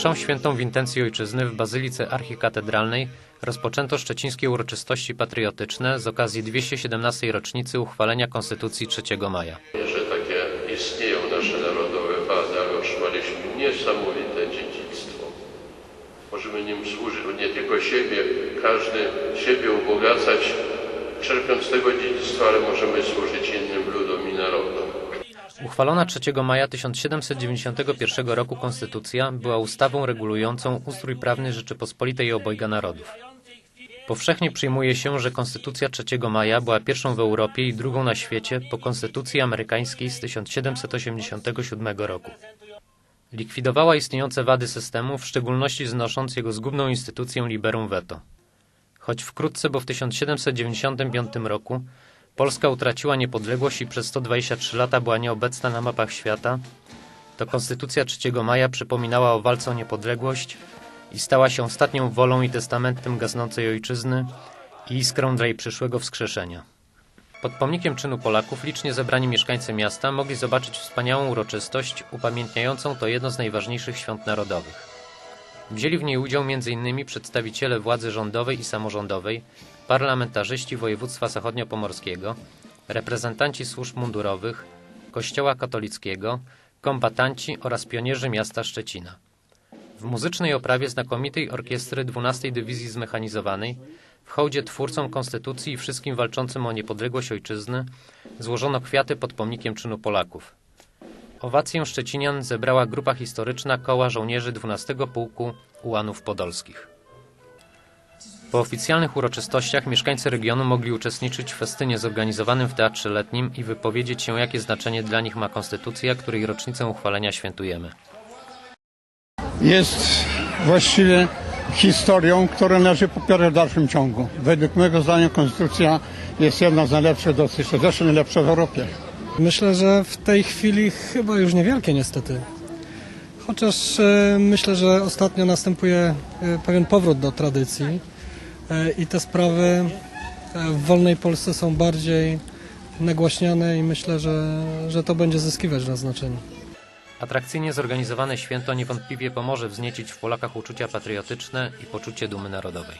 mszą świętą w intencji ojczyzny w Bazylice Archikatedralnej rozpoczęto szczecińskie uroczystości patriotyczne z okazji 217. rocznicy uchwalenia Konstytucji 3 maja. że takie istnieją nasze narodowe wady, ale otrzymaliśmy niesamowite dziedzictwo. Możemy nim służyć nie tylko siebie, każdy siebie ubogacać, czerpiąc tego dziedzictwa, ale możemy służyć innym ludom i narodom. Uchwalona 3 maja 1791 roku Konstytucja była ustawą regulującą ustrój prawny Rzeczypospolitej obojga narodów. Powszechnie przyjmuje się, że Konstytucja 3 maja była pierwszą w Europie i drugą na świecie po Konstytucji amerykańskiej z 1787 roku. Likwidowała istniejące wady systemu, w szczególności znosząc jego zgubną instytucję liberum veto. Choć wkrótce, bo w 1795 roku Polska utraciła niepodległość i przez 123 lata była nieobecna na mapach świata, to Konstytucja 3 maja przypominała o walce o niepodległość i stała się ostatnią wolą i testamentem gasnącej ojczyzny i iskrą dla jej przyszłego wskrzeszenia. Pod pomnikiem czynu Polaków licznie zebrani mieszkańcy miasta mogli zobaczyć wspaniałą uroczystość upamiętniającą to jedno z najważniejszych świąt narodowych. Wzięli w niej udział m.in. przedstawiciele władzy rządowej i samorządowej, parlamentarzyści województwa zachodniopomorskiego, reprezentanci służb mundurowych, kościoła katolickiego, kombatanci oraz pionierzy miasta Szczecina. W muzycznej oprawie znakomitej orkiestry 12 Dywizji Zmechanizowanej, w hołdzie twórcom Konstytucji i wszystkim walczącym o niepodległość ojczyzny, złożono kwiaty pod pomnikiem czynu Polaków. Owację Szczecinian zebrała grupa historyczna Koła Żołnierzy 12 Pułku Ułanów Podolskich. Po oficjalnych uroczystościach mieszkańcy regionu mogli uczestniczyć w festynie zorganizowanym w Teatrze Letnim i wypowiedzieć się, jakie znaczenie dla nich ma konstytucja, której rocznicę uchwalenia świętujemy. jest właściwie historią, którą należy popierać w dalszym ciągu. Według mojego zdania konstytucja jest jedna z najlepszych, dosyć zresztą najlepsza w Europie. Myślę, że w tej chwili chyba już niewielkie niestety. Chociaż e, myślę, że ostatnio następuje e, pewien powrót do tradycji i te sprawy e, w wolnej Polsce są bardziej nagłaśniane i myślę, że, że to będzie zyskiwać na znaczeniu. Atrakcyjnie zorganizowane święto niewątpliwie pomoże wzniecić w Polakach uczucia patriotyczne i poczucie dumy narodowej.